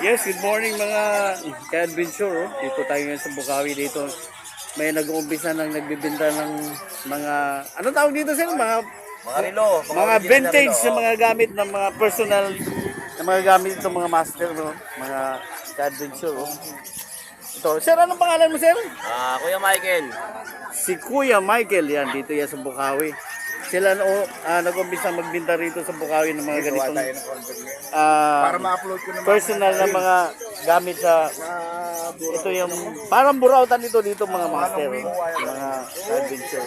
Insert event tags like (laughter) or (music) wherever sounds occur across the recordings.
Yes, good morning mga ka-adventure. oh. Dito tayo ngayon sa Bukawi dito. May nag-uumpisa ng nagbibenta ng mga, ano tawag dito sir? Mga, Mga relo. mga vintage sa mga gamit ng mga personal na mga gamit ng mga master, no? mga ka-adventure. oh. Ito, sir, anong pangalan mo sir? Ah, Kuya Michael. Si Kuya Michael, yan, dito yan sa Bukawi. Sila no, ah, nag-umpisa magbinta rito sa Bukawi ng mga ganitong ah, ma-upload ko naman. personal na mga gamit sa ito yung parang burautan dito dito mga master mga adventure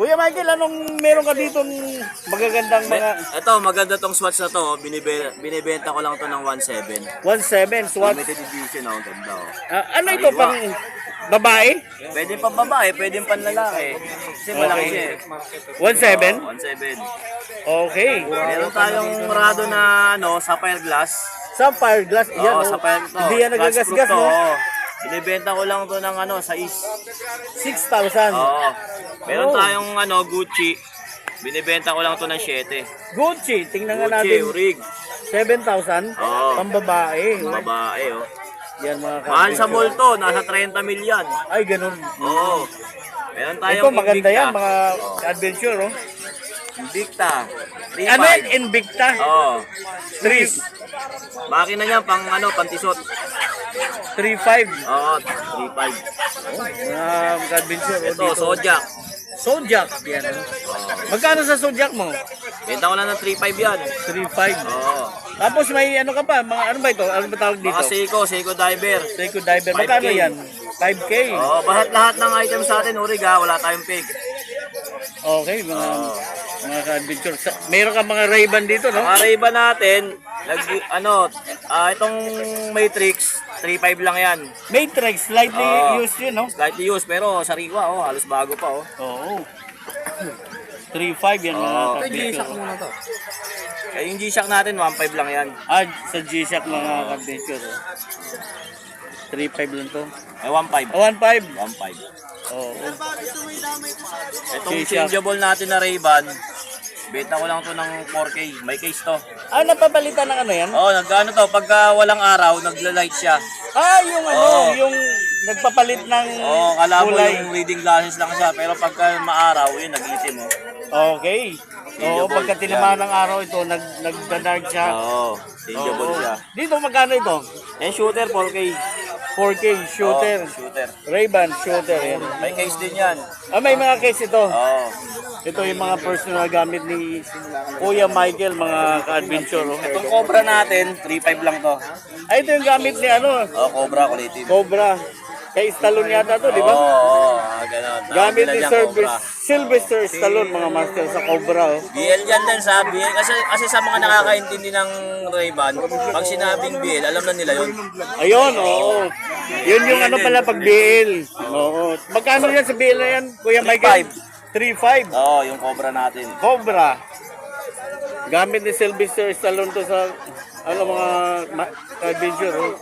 Kuya Michael anong meron ka dito magagandang mga Ito, maganda tong Swatch na to. Binibe, binibenta ko lang to ng 1.7. 17 SWAT Limited edition, oh, ganda oh. Ah, ano ito pang babae Pwede pa babae, pwede pa lalaki. Kasi malaki siya eh. 17 1.7. okay Meron tayong Murado na ano, sapphire glass. sapphire glass yan Oo, oh. sapphire to. hindi yan Glass nagagasgas to, no oo. Binibenta ko lang to ng ano, sa is. 6,000 Oo. Meron Oh. tayong ano, Gucci. Binibenta ko lang to ng 7. Gucci tingnan nga Gucci, natin Urig. 7,000 Oo. pambabae Babae, oh. Yan mga Mahal sa mall to, nasa 30 milyan. ay ganun Oo. Meron tayong Ito maganda Invicta. yan, mga adventure, oh. Invicta. Ano yan? Invicta? Oo. Three- Makina niya pang ano, pantisot. 3.5. Oo, 3.5. Mga adventure, oh, Ito, dito. Zodiac. Zodiac. Yan, oh. Magkano sa Zodiac mo? Benta ko na ng 3.5 yan. 3.5. Oo. Tapos may ano ka pa, mga ano ba ito? Ano ba tawag dito? Baka Seiko, Seiko Diver. Seiko Diver. Magkano 5K. yan? 5K. Oo, bahat lahat ng items sa atin, Urig ha, wala tayong pig. Okay, mga mga ka-adventure. Sa- Meron ka mga Ray-Ban dito, no? Ang Array natin, nag, ano, ah, itong Matrix, 3.5 lang yan. Matrix, slightly Oo. used yun, no? Slightly used, pero sariwa, oh, halos bago pa, oh. Oo. (coughs) 3.5 yan mga Oo. ka-adventure. oh. Kaya yung G-Shock natin, 1.5 lang yan. Ah, sa G-Shock mga ka-adventure. oh. 3.5 lang to. Ay, 1.5. Ah, 1.5. 1.5. Oo. Itong G-Shock. changeable natin na Ray-Ban, benta ko lang to ng 4K. May case to. Ah, napapalitan ng ano yan? Oh, nagano to, pagka walang araw, nagla-light siya. Ah, yung ano, Oo. yung nagpapalit ng Oh, kala mo kulay. yung reading glasses lang siya, pero pagka maaraw, yun, nag-itim, oh. Okay. Oo, pagka tinamaan ng araw ito, nag nagda-dark siya. Oo, changeable Oo. siya. Dito magkano ito? Yan, shooter, 4K. 4K shooter. Oo, shooter. Ray-Ban shooter yan. May case din yan. Ah, may mga case ito. Oo. Ito yung mga personal gamit ni Kuya Michael, mga ka-adventure. oh. Itong Cobra natin, 3.5 lang to. Ay, ito yung gamit ni ano, Oh, Cobra, kulay itim. Cobra. Kay Stallone yata to, di Oo, ba? oo, ah, ganun. Gamit Nakabila ni dyan, Sylvester, Cobra. Sylvester Stallone, mga master sa Cobra. Oh. BL yan din sa BL. Kasi, kasi sa mga nakakaintindi ng Ray-Ban, pag sinabing BL, alam na nila yun. Ayun, oo. Yun yung ano pala pag BL. Oo. Magkano yan sa BL na yan, Kuya Michael? 3.5. Oo, yung Cobra natin. Cobra. Gamit ni Sylvester Stallone to sa ano mga ma- adventure oh.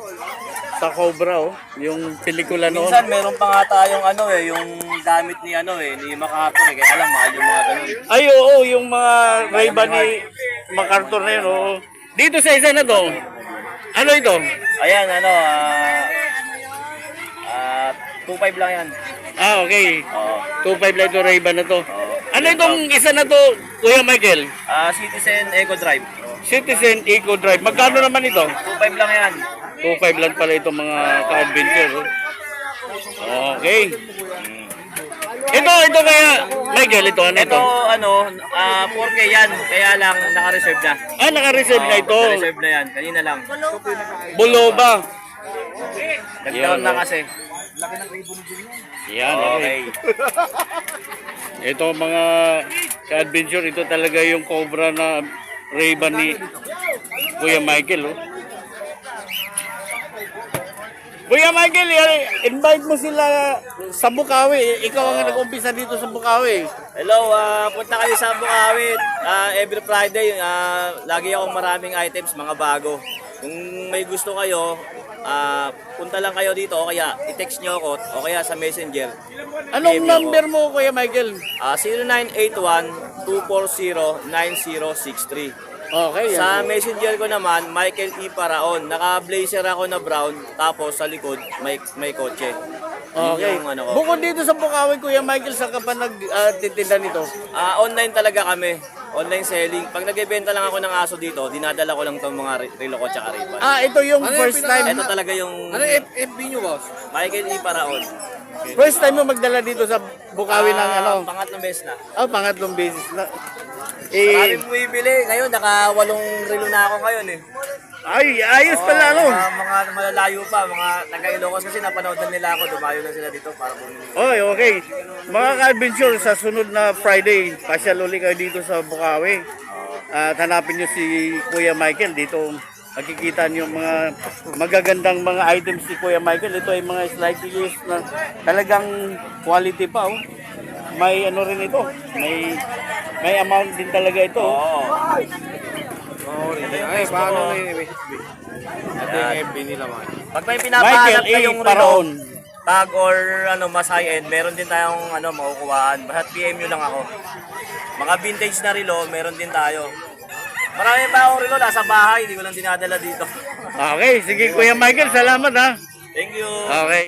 Sa Cobra oh. Yung pelikula noon. Minsan meron pa nga tayong ano eh, yung gamit ni ano eh, ni MacArthur eh. Kaya alam, mahal yung mga ganun. Ay oo, yung mga Ray-Ban ni MacArthur na yun oh. Dito sa isa na to. Ano ito? Ayan, ano, ah... ah 2.5 lang yan. Ah, okay. Oo. 2.5 lang ito Ray-Ban na to. Oo. Ano itong isa na to, Kuya Michael? Ah, Citizen Eco Drive. Citizen Eco Drive. Magkano naman ito? 2.5 lang yan. 2.5 lang pala itong mga ka-adventure. oh. Okay. Ito, ito kaya, Michael, ito, ano ito? Ito, ano, ah 4K yan. Kaya lang, naka-reserve na. Ah, naka-reserve na ito. Naka-reserve na yan. Kanina lang. Buloba. Nag-down na kasi. Yan, okay. Okay. (laughs) Ito mga ka-adventure, ito talaga yung cobra na Ray-Ban ni Kuya Michael. Oh. Kuya Michael, invite mo sila sa Bukawi. Ikaw ang nag-umpisa dito sa Bukawi. Hello, ah, punta kayo sa Bukawit. Ah, every Friday, ah, lagi akong maraming items, mga bago. Kung may gusto kayo, ah, punta lang kayo dito o kaya i-text nyo ako o kaya sa messenger. Anong number mo, Kuya Michael? Ah, 0981-240-9063. Okay. Sa yan. messenger ko naman, Michael E. Paraon. Naka-blazer ako na brown, tapos sa likod, may, may kotse. Yun Okay. yung ano ko. Bukod dito sa Bukawi, Kuya Michael, sa ka pa nagtitinda nito? Ah, online talaga kami. Online selling. Pag nagbebenta lang ako ng aso dito, dinadala ko lang itong mga re- relo ko tsaka ribbon. Ah, ito yung Ano yung first pinaka- time. Ito talaga yung Ano yung F- FB nyo, boss? Michael E. Paraon. First time mo magdala dito sa Bukawi ng Ah, ano? Pangatlong beses na. Oh, pangatlong beses na. Eh, bumibili. Ngayon, naka walong relo na ako ngayon eh. Ay, ayos pala, ano? Mga, mga malalayo pa, mga taga Ilocos kasi napanood na nila ako, dumayo na sila dito para bumili. Okay, okay. Mga ka-adventure, sa sunod na Friday, pasyal uli kayo dito sa Bukawi. At hanapin nyo si Kuya Michael dito. Makikita nyo yung mga magagandang mga items ni Kuya Michael. Ito ay mga slightly used na talagang quality pa. Oh. May ano rin ito. May may amount din talaga ito. Oh. Ay, paano na yung FB? Ito yung FB nila, man. Pag may Michael pinapahanap A. kayong Paraon. tag or ano mas high end, meron din tayong ano makukuhaan. Basta PM nyo lang ako. Mga vintage na relo, meron din tayo. Marami pa akong relo nasa bahay, hindi ko lang dinadala dito. Okay, sige Kuya Michael, salamat ha. Thank you. Okay.